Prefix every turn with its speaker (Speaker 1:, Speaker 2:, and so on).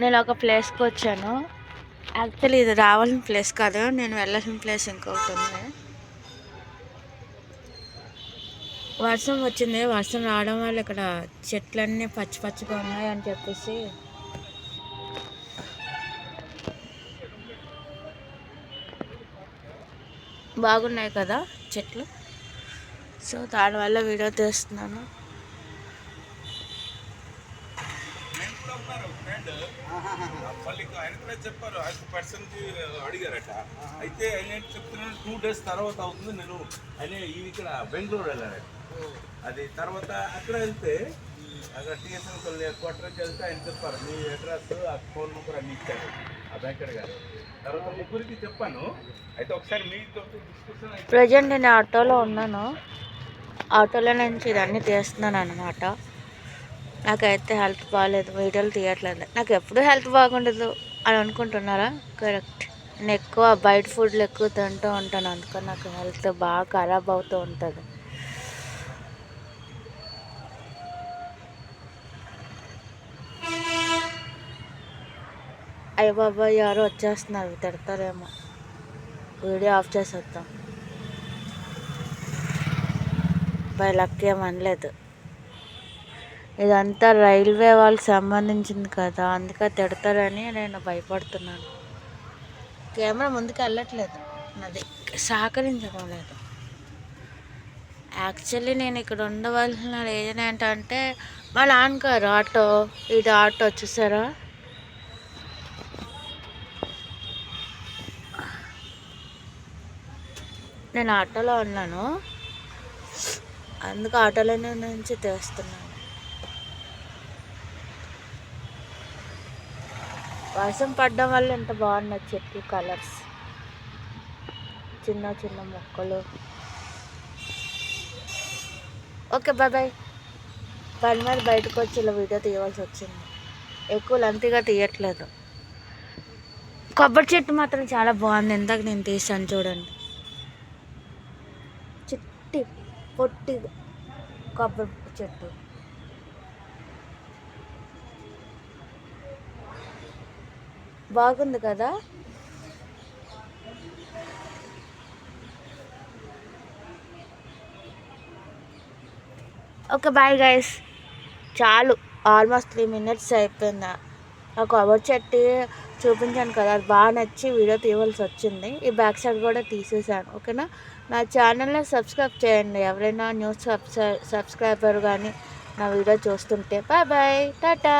Speaker 1: నేను ఒక ప్లేస్కి వచ్చాను. యాక్చువల్లీ ఇది రావాల్సిన ప్లేస్ కాదు నేను వెళ్ళాల్సిన ప్లేస్ ఇంకొకటి ఉంది. వర్షం వచ్చింది వర్షం రావడం వల్ల ఇక్కడ చెట్లన్నీ పచ్చి పచ్చిగా ఉన్నాయి అని చెప్పేసి. బాగున్నాయి కదా చెట్లు. సో దానివల్ల వీడియో తీస్తున్నాను.
Speaker 2: మళ్ళీ ఆయన కూడా చెప్పారు ఆయన పర్సన్కి అడిగారట. అయితే ఆయన ఏంటి టూ డేస్ తర్వాత అవుతుంది నేను ఆయన ఇక్కడ బెంగళూరు వెళ్ళారట. అది తర్వాత అక్కడ వెళ్తే అక్కడ టీఎస్ఎన్ క్వార్టర్కి వెళ్తే ఆయన చెప్పారు మీ అడ్రస్ ఆ ఫోన్ నెంబర్ అన్ని ఇచ్చారు ఆ బ్యాంకర్ గారు. తర్వాత ముగ్గురికి చెప్పాను. అయితే ఒకసారి మీతో డిస్కషన్
Speaker 1: ప్రజెంట్ నేను ఆటోలో ఉన్నాను. ఆటోలో నుంచి ఇదన్నీ తీస్తున్నాను అనమాట నాకైతే హెల్త్ బాగాలేదు వీడియోలు తీయట్లేదు. నాకు ఎప్పుడు హెల్త్ బాగుండదు అని అనుకుంటున్నారా? కరెక్ట్. నేను ఎక్కువ బయట ఫుడ్లు ఎక్కువ తింటూ ఉంటాను. అందుకని నాకు హెల్త్ బాగా ఖరాబ్ అవుతూ ఉంటుంది. అయ్య బాబాయ్ ఎవరు వచ్చేస్తున్నారు. తిడతారేమో. వీడియో ఆఫ్ చేసేద్దాం. బై లక్ ఏమనలేదు ఇదంతా రైల్వే వాళ్ళకి సంబంధించింది కదా అందుకే తిడతారని నేను భయపడుతున్నాను. కెమెరా ముందుకు వెళ్ళట్లేదు. నాది సహకరించడం లేదు యాక్చువల్లీ నేను ఇక్కడ ఉండవలసిన రీజన్ ఏంటంటే మా నాన్నగారు ఆటో ఇది ఆటో చూసారా? నేను ఆటోలో ఉన్నాను. అందుకు ఆటోలోనే నుంచి తెస్తున్నాను. వర్షం పడడం వల్ల ఎంత బాగున్నాయి చెట్లు కలర్స్. చిన్న చిన్న మొక్కలు. ఓకే బాయ్ బాయ్ పని మీద బయటకు వచ్చి ఇలా వీడియో తీయవలసి వచ్చింది. ఎక్కువ లెంతీగా తీయట్లేదు. కొబ్బరి చెట్టు మాత్రం చాలా బాగుంది. ఇందాక నేను తీసాను చూడండి. చిట్టి పొట్టి కొబ్బరి చెట్టు. బాగుంది కదా? ఓకే బాయ్ గైస్ చాలు. ఆల్మోస్ట్ త్రీ మినిట్స్ అయిపోయింది. ఆ కొబ్బరి చెట్టు చూపించాను కదా అది బాగా నచ్చి వీడియో తీయవలసి వచ్చింది. ఈ బ్యాక్ సైడ్ కూడా తీసేసాను ఓకేనా? నా ఛానల్ని సబ్స్క్రైబ్ చేయండి. ఎవరైనా న్యూస్ సబ్స్క్రైబర్ కానీ నా వీడియో చూస్తుంటే. Bye bye Tata